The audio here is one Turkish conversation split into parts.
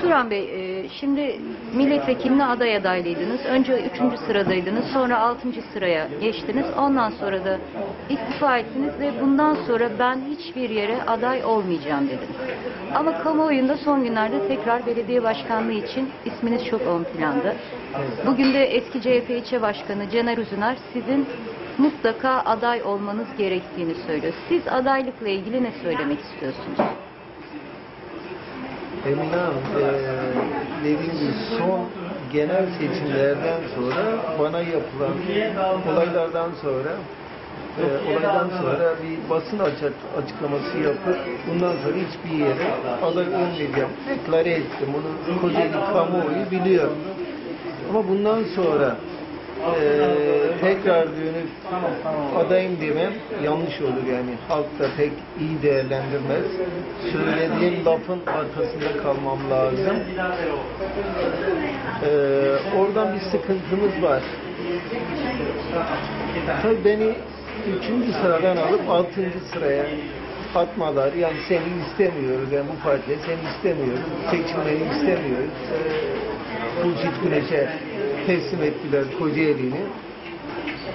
Turan Bey, e, şimdi milletvekiline aday adaylıydınız. Önce üçüncü sıradaydınız, sonra altıncı sıraya geçtiniz. Ondan sonra da istifa ettiniz ve bundan sonra ben hiçbir yere aday olmayacağım dediniz. Ama kamuoyunda son günlerde tekrar belediye başkanlığı için isminiz çok ön planda. Bugün de eski CHP ilçe başkanı Caner Üzüner sizin mutlaka aday olmanız gerektiğini söylüyor. Siz adaylıkla ilgili ne söylemek istiyorsunuz? Emine Hanım, eee, dediğim gibi son genel seçimlerden sonra bana yapılan olaylardan sonra eee, olaydan sonra bir basın açık, açıklaması yapıp bundan sonra hiçbir yere aday olmayacağım. Deklare ettim. Bunu Kocaeli kamuoyu biliyor. Ama bundan sonra eee, tekrar dönüp adayım demem yanlış olur yani. Halk da pek iyi değerlendirmez. Söylediğim lafın arkasında kalmam lazım. Eee, oradan bir sıkıntımız var. Tabii beni üçüncü sıradan alıp altıncı sıraya atmalar. Yani seni istemiyoruz. Yani bu partiye seni istemiyoruz. Seçilmeni istemiyoruz. Ee, Hurşit Güneş'e teslim ettiler Kocaeli'ni.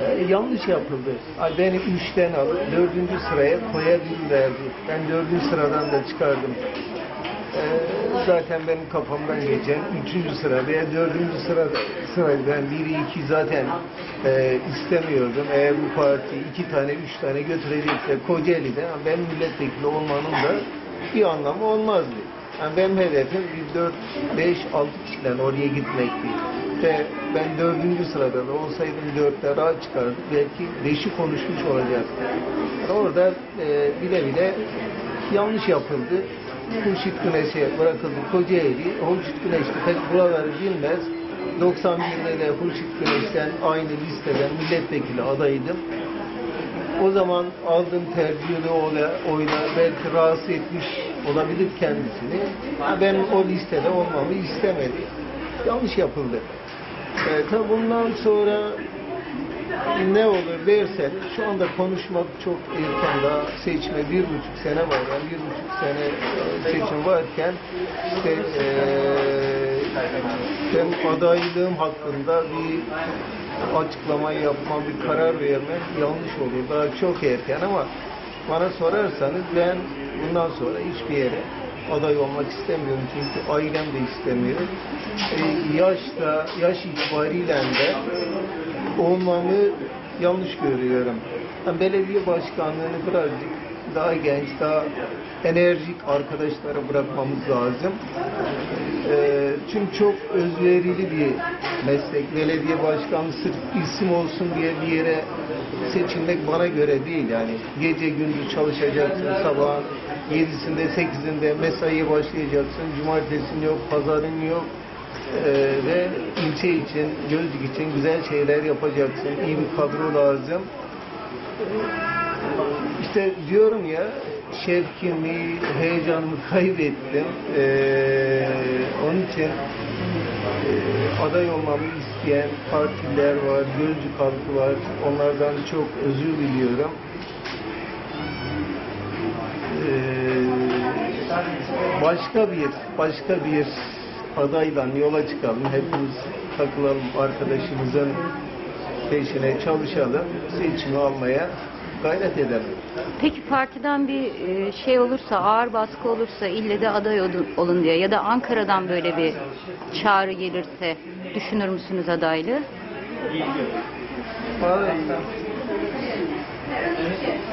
Ee, yanlış yapıldı. Beni üçten alıp dördüncü sıraya koyabilirlerdi. Ben dördüncü sıradan da çıkardım. Ee, zaten benim kafamdan geçen üçüncü sıra veya dördüncü sıra sırayı ben biri iki zaten e, istemiyordum. Eğer bu parti iki tane üç tane götürecekse Kocaeli'de ben milletvekili olmanın da bir anlamı olmazdı. Yani benim hedefim bir dört, beş, altı kişiden oraya gitmekti. Ve ben dördüncü sırada da olsaydım dörtte rahat çıkardım. Belki beşi konuşmuş olacaktı. Orada e, bile bile yanlış yapıldı. Hurşit Güneş'e bırakıldı Kocaeli. Hurşit Güneş de pek buraları bilmez. 91'de de Hurşit Güneş'ten aynı listeden milletvekili adaydım. O zaman aldığım tercihli oyla, oyla belki rahatsız etmiş olabilir kendisini. Ben o listede olmamı istemedi. Yanlış yapıldı. E, bundan sonra ne olur dersen şu anda konuşmak çok erken daha seçme bir buçuk sene var yani bir buçuk sene e, seçim varken işte e, ben adaylığım hakkında bir açıklama yapmam, bir karar vermem yanlış olur. Daha çok erken ama bana sorarsanız ben bundan sonra hiçbir yere aday olmak istemiyorum çünkü ailem de istemiyor. E, yaş da, yaş itibariyle de olmamı yanlış görüyorum. Yani belediye başkanlığını birazcık daha genç, daha enerjik arkadaşlara bırakmamız lazım. Ee, çünkü çok özverili bir meslek. Belediye başkanlığı sırf isim olsun diye bir yere seçilmek bana göre değil. Yani gece gündüz çalışacaksın, sabah 7'sinde 8'inde mesaiye başlayacaksın. Cumartesin yok, pazarın yok. Ee, ve ilçe için, Gölcük için güzel şeyler yapacaksın. İyi bir kadro lazım. İşte diyorum ya şevkimi, heyecanımı kaybettim. Ee, onun için e, aday olmamı isteyen partiler var, Gölcük halkı var. Onlardan çok özür diliyorum. Başka bir başka bir adayla yola çıkalım. Hepimiz takılalım arkadaşımızın peşine çalışalım. Seçimi almaya gayret edelim. Peki partiden bir e, şey olursa, ağır baskı olursa ille de aday olun, diye ya da Ankara'dan böyle bir çağrı gelirse düşünür müsünüz? Vallahi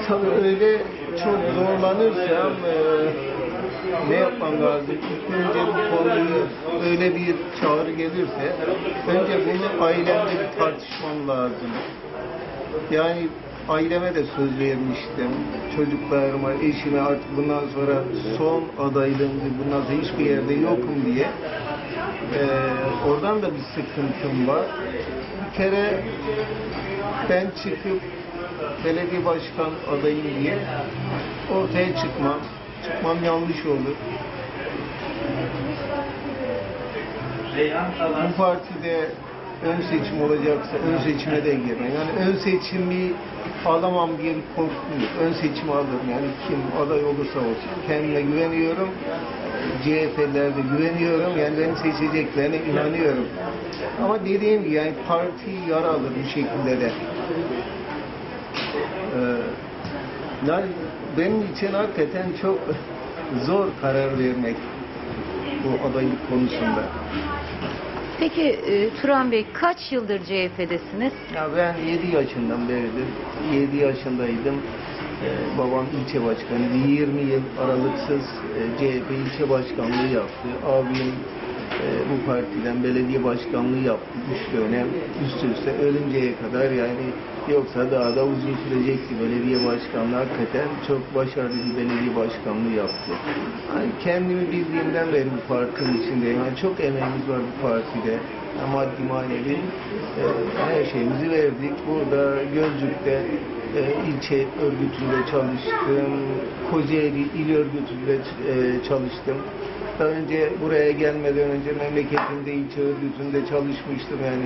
Tabii öyle çok zorlanırsam e, ne yapmam lazım? İlk önce bu konuyu öyle bir çağrı gelirse önce bunu ailemde bir tartışmam lazım. Yani aileme de söz vermiştim. Çocuklarıma, eşime artık bundan sonra son adaylığım, bundan sonra hiçbir yerde yokum diye. Ee, oradan da bir sıkıntım var. Bir kere ben çıkıp belediye başkan adayım diye ortaya çıkmam. Çıkmam yanlış olur. Bu partide ön seçim olacaksa ön seçime de girmem. Yani ön seçimi alamam diye bir korkum yok. Ön seçimi alırım. Yani kim aday olursa olsun. Kendime güveniyorum. CHP'lere de güveniyorum. Yani beni seçeceklerine inanıyorum. Ama dediğim gibi yani parti yara alır bu şekilde de. Ee, benim için hakikaten çok zor karar vermek bu adaylık konusunda. Peki e, Turan Bey kaç yıldır CHP'desiniz? Ya ben 7 yaşından beridir, 7 yaşındaydım. Ee, babam ilçe başkanıydı. 20 yıl aralıksız e, CHP ilçe başkanlığı yaptı. Abim e, bu partiden belediye başkanlığı yaptı. 3 dönem üst üste ölünceye kadar yani yoksa daha da uzun sürecekti belediye başkanlığı. Hakikaten çok başarılı bir belediye başkanlığı yaptı. Yani kendimi bildiğimden beri bu partinin içindeyim. Yani çok emeğimiz var bu partide. Yani maddi manevi e, her şeyimizi verdik. Burada Gölcük'te e, ilçe örgütünde çalıştım. Kocaeli il örgütünde e, çalıştım. Daha önce buraya gelmeden önce memleketimde ilçe örgütünde çalışmıştım yani.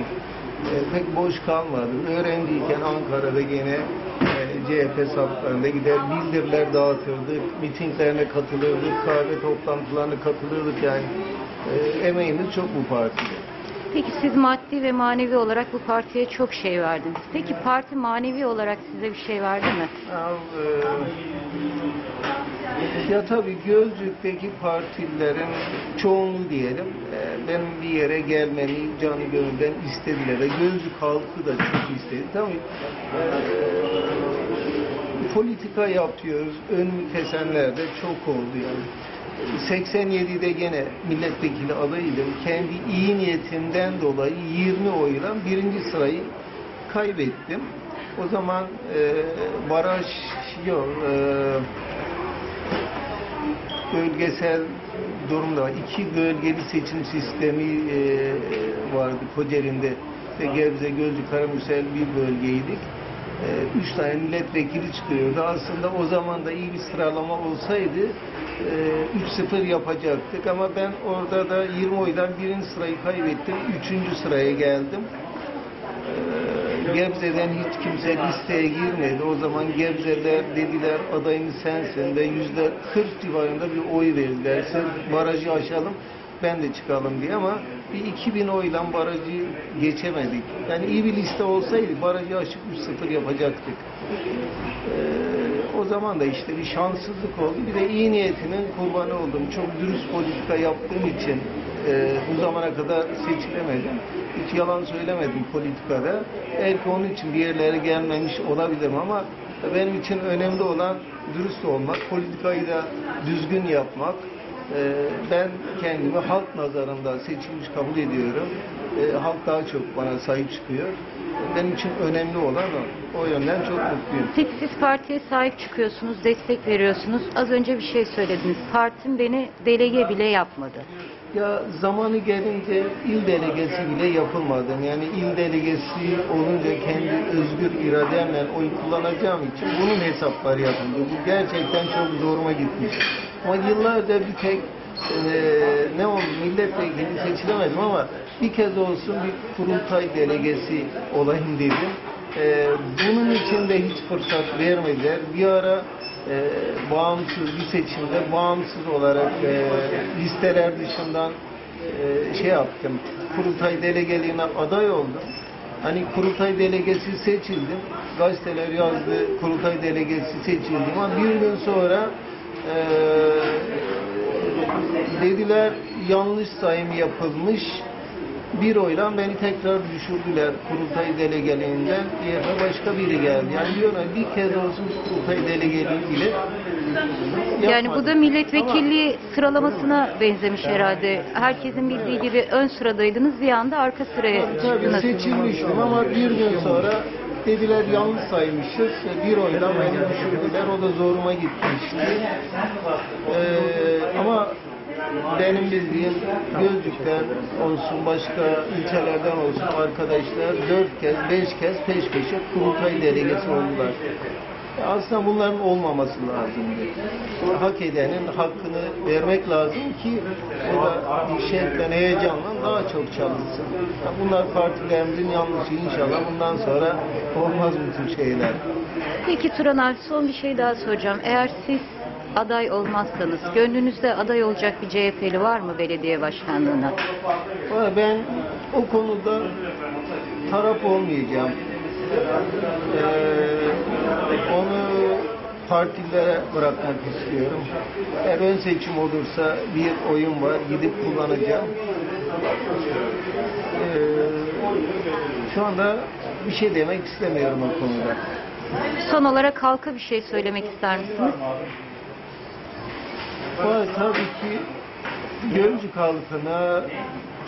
E, pek boş kalmadım. Öğrenciyken Ankara'da gene e, CHP saflarında gider bildiriler dağıtırdık, mitinglerine katılırdık, kahve toplantılarına katılırdık yani. E, emeğimiz çok bu partide. Peki siz maddi ve manevi olarak bu partiye çok şey verdiniz. Peki parti manevi olarak size bir şey verdi mi? Ya, e, ya tabii Gölcük'teki partilerin çoğunluğu diyelim e, benim bir yere gelmemi canı gönülden istediler ve Gölcük halkı da çok istedi. Tabii e, politika yapıyoruz. Önümü kesenler de çok oldu yani. 87'de gene milletvekili adayıydım. Kendi iyi niyetimden dolayı 20 oyla birinci sırayı kaybettim. O zaman e, baraj yok, e, bölgesel durumda var. İki bölgeli seçim sistemi e, vardı Kocaeli'nde. İşte Gebze, Gölcük, Karamürsel bir bölgeydik. E, üç tane milletvekili çıkıyordu. Aslında o zaman da iyi bir sıralama olsaydı e, 3-0 yapacaktık ama ben orada da 20 oydan birinci sırayı kaybettim. Üçüncü sıraya geldim. Gebze'den hiç kimse listeye girmedi. O zaman Gebze'ler dediler adayımız sensin ve yüzde 40 civarında bir oy verdiler. Sırf barajı aşalım ben de çıkalım diye ama bir 2000 oyla barajı geçemedik. Yani iyi bir liste olsaydı barajı aşıp 3-0 yapacaktık. Ee, o zaman da işte bir şanssızlık oldu. Bir de iyi niyetinin kurbanı oldum. Çok dürüst politika yaptığım için e, bu zamana kadar seçilemedim. Hiç yalan söylemedim politikada. Belki onun için bir yerlere gelmemiş olabilirim ama benim için önemli olan dürüst olmak, politikayı da düzgün yapmak. Ee, Ben kendimi halk nazarında seçilmiş kabul ediyorum. Ee, Halk daha çok bana sahip çıkıyor. Benim için önemli olan o. O yönden çok mutluyum. Peki siz partiye sahip çıkıyorsunuz, destek veriyorsunuz. Az önce bir şey söylediniz. Partim beni delege bile yapmadı. Ya zamanı gelince il delegesi bile yapılmadım. Yani il delegesi olunca kendi özgür irademle oy kullanacağım için bunun hesapları yapıldı. Bu gerçekten çok zoruma gitmiş. Ama yıllarca bir tek eee, ne oldu milletvekili seçilemedim ama bir kez olsun bir kurultay delegesi olayım dedim. Eee, bunun için de hiç fırsat vermediler. Bir ara e, bağımsız bir seçimde bağımsız olarak e, listeler dışından e, şey yaptım. Kurultay delegeliğine aday oldum. Hani kurultay delegesi seçildim. Gazeteler yazdı. Kurultay delegesi seçildim ama bir gün sonra e, dediler yanlış sayım yapılmış. Bir oyla beni tekrar düşürdüler kurultay delegeliğinden. Yerine başka biri geldi. Yani diyorlar bir kez olsun kurultay delegeliği bile Yani bu da milletvekilliği sıralamasına benzemiş herhalde. Herkesin bildiği gibi ön sıradaydınız, bir anda arka sıraya Tabii çıktınız. seçilmiştim ama bir gün sonra dediler yanlış saymışız. Bir oyla beni düşürdüler. O da zoruma gitmişti. Ee, ama benim bildiğim Gölcük'ten olsun başka ilçelerden olsun arkadaşlar dört kez, beş kez peş peşe kurultay delegesi oldular. Aslında bunların olmaması lazımdı. Hak edenin hakkını vermek lazım ki o da şevkle, heyecanla daha çok çalışsın. Bunlar partilerimizin yanlışı inşallah bundan sonra olmaz bu tür şeyler. Peki Turan abi son bir şey daha soracağım. Eğer siz aday olmazsanız gönlünüzde aday olacak bir CHP'li var mı belediye başkanlığına? Ben o konuda taraf olmayacağım. Ee, onu partilere bırakmak istiyorum. Eğer ön seçim olursa bir oyun var, gidip kullanacağım. Ee, şu anda bir şey demek istemiyorum o konuda. Son olarak halka bir şey söylemek ister misiniz? Ama tabii ki Gölcük halkına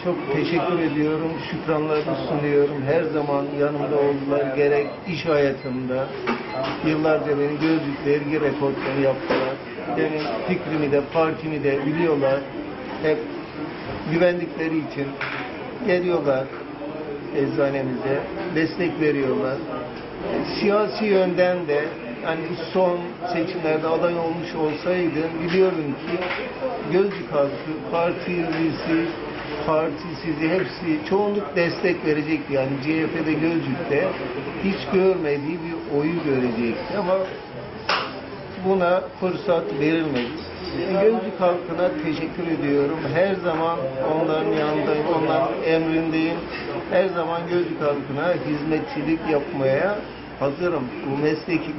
çok teşekkür ediyorum, şükranlarımı sunuyorum. Her zaman yanımda oldular, gerek iş hayatımda. Yıllarca beni Gölcük vergi rekortmeni yaptılar. Benim fikrimi de, partimi de biliyorlar. Hep güvendikleri için geliyorlar eczanemize, destek veriyorlar. Siyasi yönden de yani son seçimlerde aday olmuş olsaydım biliyorum ki Gölcük halkı, partilisi, partisizi hepsi çoğunluk destek verecekti. Yani CHP'de Gölcük'te hiç görmediği bir oyu görecekti ama buna fırsat verilmedi. Gölcük halkına teşekkür ediyorum. Her zaman onların yanındayım, onların emrindeyim. Her zaman Gölcük halkına hizmetçilik yapmaya hazırım. Bu mesleki